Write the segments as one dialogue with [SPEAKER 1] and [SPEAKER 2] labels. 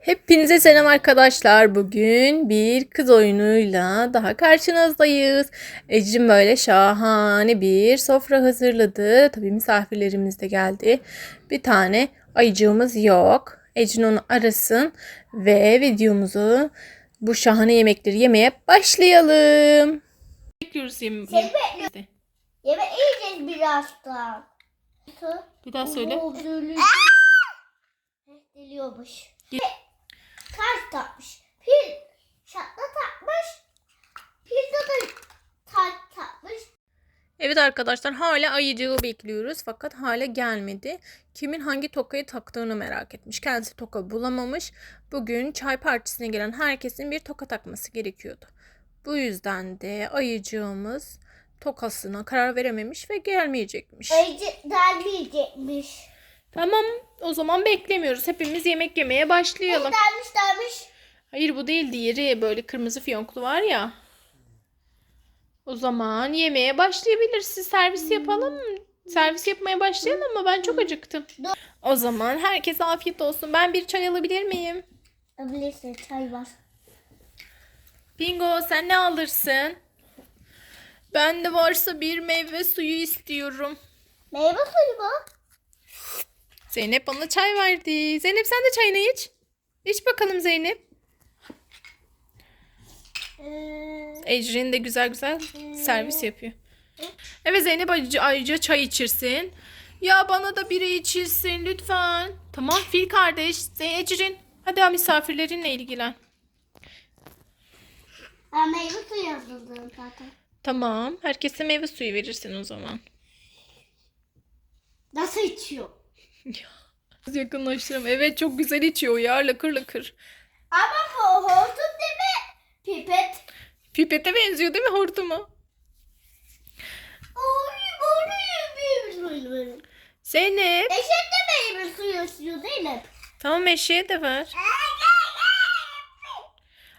[SPEAKER 1] Hepinize selam arkadaşlar. Bugün bir kız oyunuyla daha karşınızdayız. Ecrin böyle şahane bir sofra hazırladı. Tabii misafirlerimiz de geldi. Bir tane ayıcığımız yok. Ecrin onu arasın ve videomuzu bu şahane yemekleri yemeye başlayalım. Bekliyoruz yem-
[SPEAKER 2] Seni bekliyorum. Yemek yiyeceğiz birazdan.
[SPEAKER 1] Bir daha söyle.
[SPEAKER 2] Deliyormuş. Ters takmış. Pil şatla takmış. Pil de ters takmış.
[SPEAKER 1] Evet arkadaşlar hala ayıcığı bekliyoruz fakat hala gelmedi. Kimin hangi tokayı taktığını merak etmiş. Kendisi toka bulamamış. Bugün çay partisine gelen herkesin bir toka takması gerekiyordu. Bu yüzden de ayıcığımız tokasına karar verememiş ve gelmeyecekmiş.
[SPEAKER 2] Ayıcı delmeyecekmiş.
[SPEAKER 1] Tamam o zaman beklemiyoruz. Hepimiz yemek yemeye başlayalım.
[SPEAKER 2] Delmiş delmiş.
[SPEAKER 1] Hayır bu değil diğeri böyle kırmızı fiyonklu var ya. O zaman yemeğe başlayabiliriz. Siz servis yapalım mı? Servis yapmaya başlayalım mı? Ben çok acıktım. O zaman herkese afiyet olsun. Ben bir çay alabilir miyim?
[SPEAKER 2] Abilirsin çay var.
[SPEAKER 1] Bingo sen ne alırsın? Ben de varsa bir meyve suyu istiyorum.
[SPEAKER 2] Meyve suyu mu?
[SPEAKER 1] Zeynep bana çay verdi. Zeynep sen de çayını iç. İç bakalım Zeynep.
[SPEAKER 2] Ee,
[SPEAKER 1] Ecrin de güzel güzel servis yapıyor. Evet Zeynep ayrıca, ayrıca çay içirsin. Ya bana da biri içirsin lütfen. Tamam fil kardeş. Ecrin hadi ha, misafirlerinle ilgilen.
[SPEAKER 2] ben meyve suyu hazırladım zaten.
[SPEAKER 1] Tamam herkese meyve suyu verirsin o zaman.
[SPEAKER 2] Nasıl içiyor?
[SPEAKER 1] Biraz yakınlaştıralım. Evet çok güzel içiyor ya lakır lakır.
[SPEAKER 2] Ama bu hortum değil mi? Pipet.
[SPEAKER 1] Pipete benziyor değil mi hortuma?
[SPEAKER 2] Suyu.
[SPEAKER 1] Zeynep.
[SPEAKER 2] Eşek de meyve suyu istiyor Zeynep.
[SPEAKER 1] Tamam eşeğe de ver.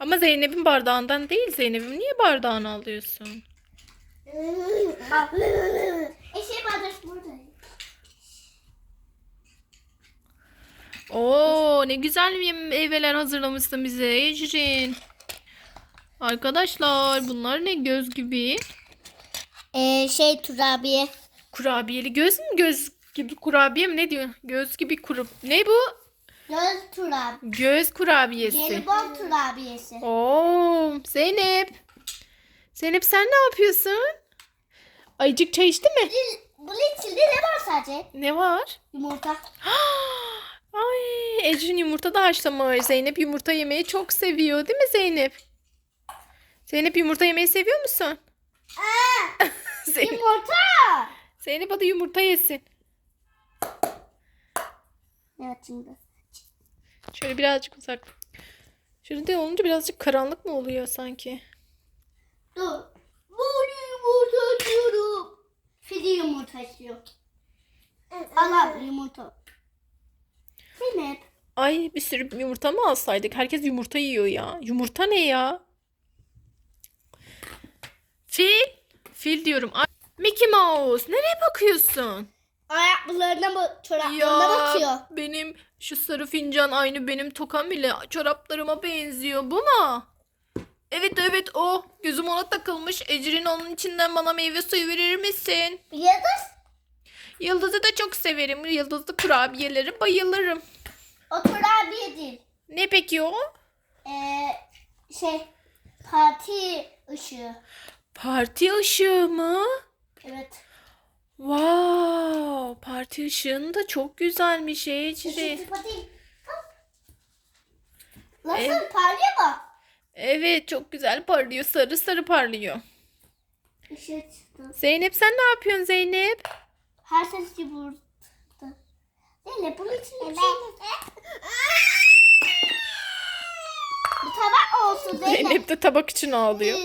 [SPEAKER 1] Ama Zeynep'in bardağından değil Zeynep'im. Niye bardağını alıyorsun?
[SPEAKER 2] Eşeğin bardak burada.
[SPEAKER 1] Oo ne güzel yem- meyveler hazırlamışsın bize Ecrin. Arkadaşlar bunlar ne göz gibi?
[SPEAKER 2] Ee, şey turabiye.
[SPEAKER 1] Kurabiyeli göz mü? Göz gibi kurabiye mi? Ne diyor? Göz gibi kuru. Ne bu?
[SPEAKER 2] Göz turabiye.
[SPEAKER 1] Göz kurabiyesi.
[SPEAKER 2] Jelibon turabiyesi.
[SPEAKER 1] Oo Zeynep. Zeynep sen ne yapıyorsun? Ayıcık çay içti mi?
[SPEAKER 2] Bunun içinde ne var sadece?
[SPEAKER 1] Ne var?
[SPEAKER 2] Yumurta.
[SPEAKER 1] Ay Ecrin yumurta da haşlamış. Zeynep yumurta yemeyi çok seviyor değil mi Zeynep? Zeynep yumurta yemeyi seviyor musun? Zeynep,
[SPEAKER 2] Yumurta.
[SPEAKER 1] Zeynep hadi yumurta yesin.
[SPEAKER 2] Evet şimdi.
[SPEAKER 1] Şöyle birazcık uzak. Şöyle de olunca birazcık karanlık mı oluyor sanki?
[SPEAKER 2] Dur. Bunu yumurta diyorum. Fili yumurta istiyor. Al abi yumurta.
[SPEAKER 1] Ay bir sürü yumurta mı alsaydık? Herkes yumurta yiyor ya. Yumurta ne ya? Fil. Fil diyorum. Ay, Mickey Mouse. Nereye bakıyorsun?
[SPEAKER 2] Ayakkabılarına bak, çoraplarına bakıyor.
[SPEAKER 1] benim şu sarı fincan aynı benim tokam ile çoraplarıma benziyor. Bu mu? Evet evet o. Gözüm ona takılmış. Ecrin onun içinden bana meyve suyu verir misin?
[SPEAKER 2] Yıldız.
[SPEAKER 1] Yıldız'ı da çok severim. Yıldızlı kurabiyeleri bayılırım.
[SPEAKER 2] O kurabiye değil.
[SPEAKER 1] Ne peki o?
[SPEAKER 2] Ee, şey parti ışığı.
[SPEAKER 1] Parti ışığı mı?
[SPEAKER 2] Evet.
[SPEAKER 1] Wow, parti ışığın da çok güzelmiş
[SPEAKER 2] kapatayım. Nasıl
[SPEAKER 1] Evet.
[SPEAKER 2] parlıyor mu?
[SPEAKER 1] Evet, çok güzel parlıyor. Sarı sarı parlıyor.
[SPEAKER 2] Işığı çıktı.
[SPEAKER 1] Zeynep sen ne yapıyorsun Zeynep?
[SPEAKER 2] Her ses yumurta. Zeynep bunun içinde bir şey Bir tabak olsun Zeynep.
[SPEAKER 1] Zeynep de tabak için ağlıyor.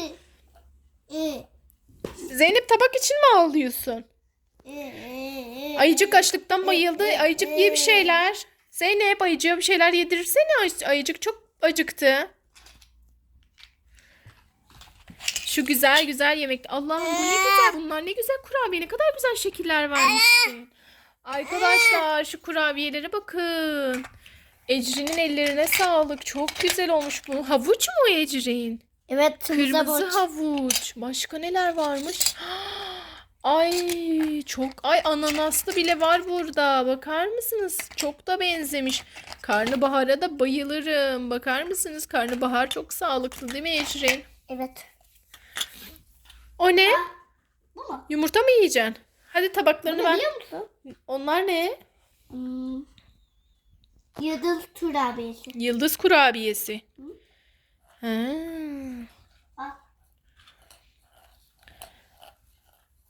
[SPEAKER 1] Zeynep tabak için mi ağlıyorsun? Ayıcık açlıktan bayıldı. Ayıcık ye bir şeyler. Zeynep ayıcığa bir şeyler yedirirsene. Ay- Ayıcık çok acıktı. Şu güzel güzel yemek. Allah'ım bu ne güzel bunlar. Ne güzel kurabiye. Ne kadar güzel şekiller vermişsin. Arkadaşlar şu kurabiyelere bakın. Ecrin'in ellerine sağlık. Çok güzel olmuş bu. Havuç mu Ecrin?
[SPEAKER 2] Evet
[SPEAKER 1] Kırmızı havuç. Başka neler varmış? Ay çok ay ananaslı bile var burada. Bakar mısınız? Çok da benzemiş. Karnabahara da bayılırım. Bakar mısınız? Karnabahar çok sağlıklı değil mi Ecrin?
[SPEAKER 2] Evet.
[SPEAKER 1] O ne?
[SPEAKER 2] Bu mu?
[SPEAKER 1] Yumurta mı yiyeceksin? Hadi tabaklarını ver.
[SPEAKER 2] biliyor musun?
[SPEAKER 1] Onlar ne?
[SPEAKER 2] Hmm. Yıldız turabiyesi.
[SPEAKER 1] Yıldız kurabiyesi. Ha.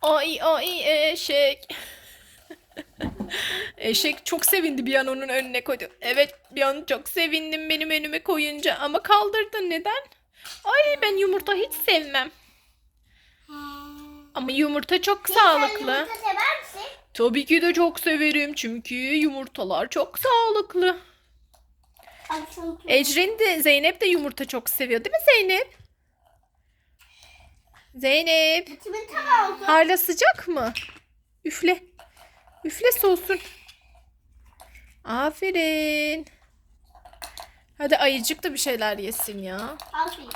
[SPEAKER 1] Ay ay eşek. eşek çok sevindi bir an onun önüne koydu. Evet bir an çok sevindim benim önüme koyunca ama kaldırdın neden? Ay ben yumurta hiç sevmem. Ama yumurta çok sağlıklı. Tabii ki de çok severim çünkü yumurtalar çok sağlıklı. Ecrin de Zeynep de yumurta çok seviyor değil mi Zeynep? Zeynep. Hala sıcak mı? Üfle. Üfle soğusun. Aferin. Hadi ayıcık da bir şeyler yesin ya.
[SPEAKER 2] Aferin.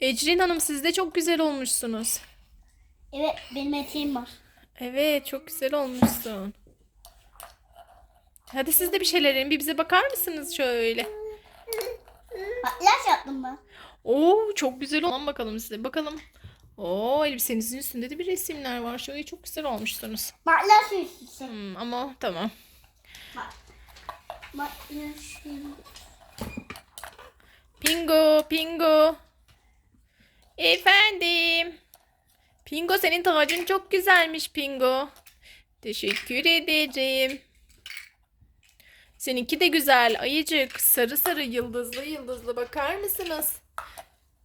[SPEAKER 1] Ecrin Hanım siz de çok güzel olmuşsunuz.
[SPEAKER 2] Evet benim eteğim var.
[SPEAKER 1] Evet çok güzel olmuşsun. Hadi siz de bir şeyler yiyin. Bir bize bakar mısınız şöyle?
[SPEAKER 2] İlaç yaptım ben.
[SPEAKER 1] Oo çok güzel olan bakalım size. Bakalım. Oo elbisenizin üstünde de bir resimler var. Şöyle çok güzel olmuşsunuz.
[SPEAKER 2] Bak ilaç üstüsü.
[SPEAKER 1] Hmm, ama tamam.
[SPEAKER 2] İlaç
[SPEAKER 1] Pingo, Pingo. Efendim. Pingo senin tacın çok güzelmiş Pingo. Teşekkür ederim. Seninki de güzel ayıcık. Sarı sarı yıldızlı yıldızlı bakar mısınız?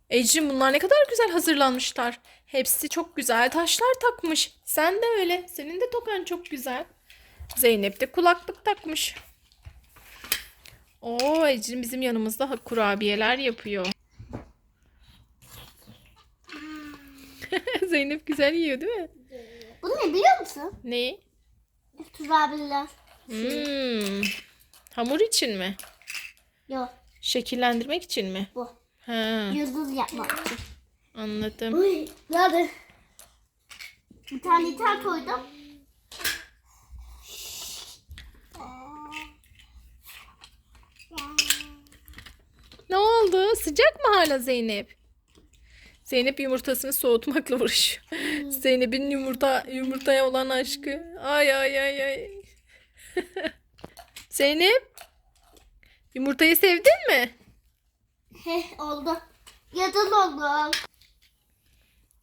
[SPEAKER 1] Ecrin bunlar ne kadar güzel hazırlanmışlar. Hepsi çok güzel taşlar takmış. Sen de öyle. Senin de tokan çok güzel. Zeynep de kulaklık takmış. Oo Ecrin bizim yanımızda kurabiyeler yapıyor. Zeynep güzel yiyor değil mi?
[SPEAKER 2] Bu ne biliyor musun?
[SPEAKER 1] Ne?
[SPEAKER 2] Turabiler.
[SPEAKER 1] Hmm. Hamur için mi?
[SPEAKER 2] Yok
[SPEAKER 1] Şekillendirmek için mi?
[SPEAKER 2] bu.
[SPEAKER 1] Ha,
[SPEAKER 2] Yıldız yapmak için.
[SPEAKER 1] anladım.
[SPEAKER 2] Uy, nerede? Bir tane ithal koydum.
[SPEAKER 1] Ne oldu? Sıcak mı hala Zeynep? Zeynep yumurtasını soğutmakla uğraşıyor. Zeynep'in yumurta yumurtaya olan aşkı. Ay ay ay ay. Zeynep, yumurtayı sevdin mi?
[SPEAKER 2] Heh oldu. Yıldız oldu.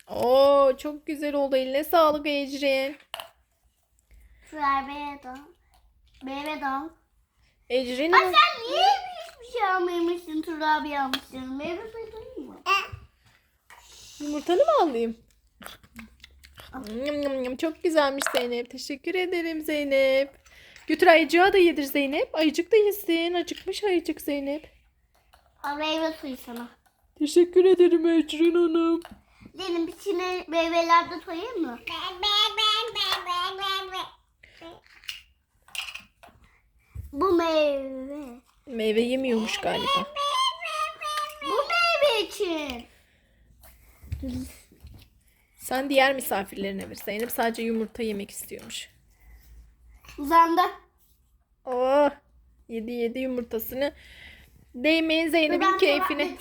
[SPEAKER 1] Oo, çok güzel oldu. Eline sağlık Ecrin.
[SPEAKER 2] Kurabiye de. Meyve de. al.
[SPEAKER 1] Ecrin
[SPEAKER 2] Ay sen niye hiçbir şey almamışsın? Turabiye almışsın. Meyve mı?
[SPEAKER 1] Yumurtanı mı alayım? Yum, yum, yum. Çok güzelmiş Zeynep. Teşekkür ederim Zeynep. Götür ayıcığa da yedir Zeynep. Ayıcık da yesin. Acıkmış ayıcık Zeynep.
[SPEAKER 2] Al meyve suyu sana.
[SPEAKER 1] Teşekkür ederim Ecrin Hanım.
[SPEAKER 2] Benim içine meyveler de koyayım mı? Bu meyve.
[SPEAKER 1] Meyve yemiyormuş galiba.
[SPEAKER 2] Bu meyve için.
[SPEAKER 1] Sen diğer misafirlerine ver. Zeynep sadece yumurta yemek istiyormuş.
[SPEAKER 2] Uzandı.
[SPEAKER 1] Oh! Yedi yedi yumurtasını. Değmeyin Zeynep'in keyfine.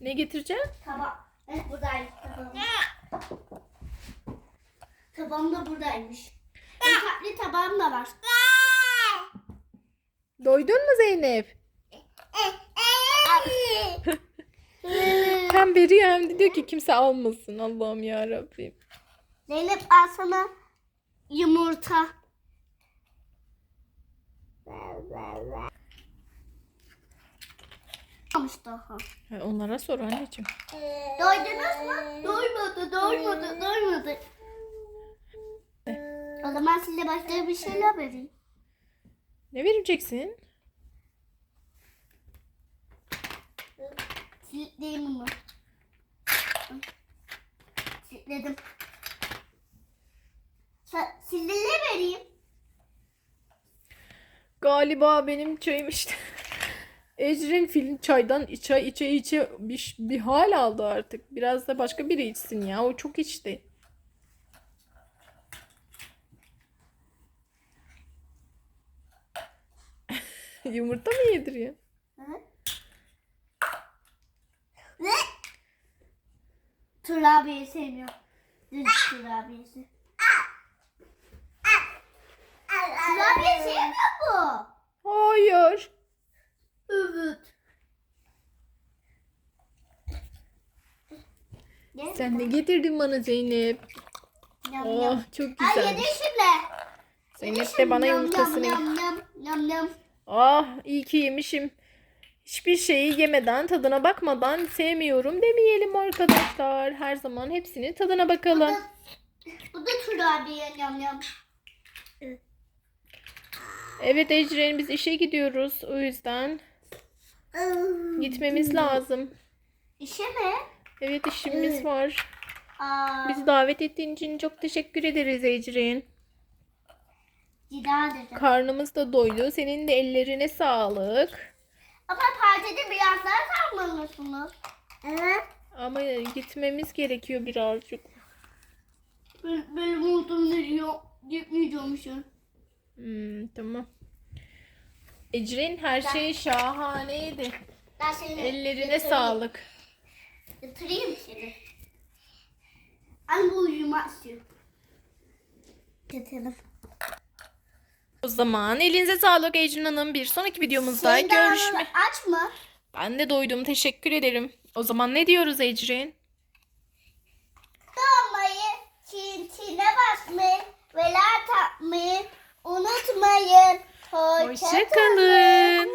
[SPEAKER 1] Ne getireceksin?
[SPEAKER 2] Tabak. Evet buradaymış tabağım. Tabağım da buradaymış. Bir tatlı tabağım da var.
[SPEAKER 1] Doydun mu Zeynep? Hem veriyor hem de diyor ki kimse almasın. Allah'ım ya Rabbim.
[SPEAKER 2] Zeynep al sana yumurta. Almış daha.
[SPEAKER 1] Onlara sor anneciğim.
[SPEAKER 2] Doydunuz mu? Doymadı, doymadı, doymadı. O zaman size başka bir şeyler vereyim.
[SPEAKER 1] Ne vereceksin?
[SPEAKER 2] Silitleyeyim mi? Silitledim. Sa- Silili vereyim.
[SPEAKER 1] Galiba benim çayım işte. Ecrin film çaydan çay içe içe bir, bir hal aldı artık. Biraz da başka biri içsin ya. O çok içti. Yumurta mı yediriyor?
[SPEAKER 2] Ve kurabiye sevmiyorum. Düz kurabiyesi. Kurabiye sevmiyor bu.
[SPEAKER 1] Hayır.
[SPEAKER 2] Evet.
[SPEAKER 1] Sen ne getirdin bana Zeynep?
[SPEAKER 2] Yam
[SPEAKER 1] Oh
[SPEAKER 2] yam.
[SPEAKER 1] çok
[SPEAKER 2] Ay
[SPEAKER 1] güzel.
[SPEAKER 2] yedi şimdi.
[SPEAKER 1] Zeynep de bana yumurtasını
[SPEAKER 2] Yam yam yam yam.
[SPEAKER 1] Ah iyi ki yemişim. Hiçbir şeyi yemeden, tadına bakmadan sevmiyorum demeyelim arkadaşlar. Her zaman hepsinin tadına bakalım.
[SPEAKER 2] Bu da kurabiye yam yam.
[SPEAKER 1] Evet Ecren biz işe gidiyoruz. O yüzden gitmemiz lazım.
[SPEAKER 2] İşe mi?
[SPEAKER 1] Evet işimiz var.
[SPEAKER 2] Aa,
[SPEAKER 1] Bizi davet ettiğin için çok teşekkür ederiz Ecren. Karnımız da doydu. Senin de ellerine sağlık.
[SPEAKER 2] Ama partide biraz daha kalmalısınız. Evet.
[SPEAKER 1] Ama gitmemiz gerekiyor birazcık.
[SPEAKER 2] Ben, benim olduğum veriyor. Gitmeyeceğimmişim.
[SPEAKER 1] Hmm, tamam. Ecrin her şey şahaneydi.
[SPEAKER 2] Ben seni
[SPEAKER 1] Ellerine
[SPEAKER 2] yatırayım.
[SPEAKER 1] sağlık.
[SPEAKER 2] Yatırayım seni. Bu uyumak istiyorum. Yatalım.
[SPEAKER 1] O zaman elinize sağlık Ecrin Hanım. Bir sonraki videomuzda
[SPEAKER 2] de
[SPEAKER 1] görüşme.
[SPEAKER 2] ağzını Açma.
[SPEAKER 1] Ben de doydum. Teşekkür ederim. O zaman ne diyoruz Ecrin?
[SPEAKER 2] Dolmayı, çintine basmayı ve like atmayı unutmayın. Hoşça kalın.
[SPEAKER 1] Hoşçakalın.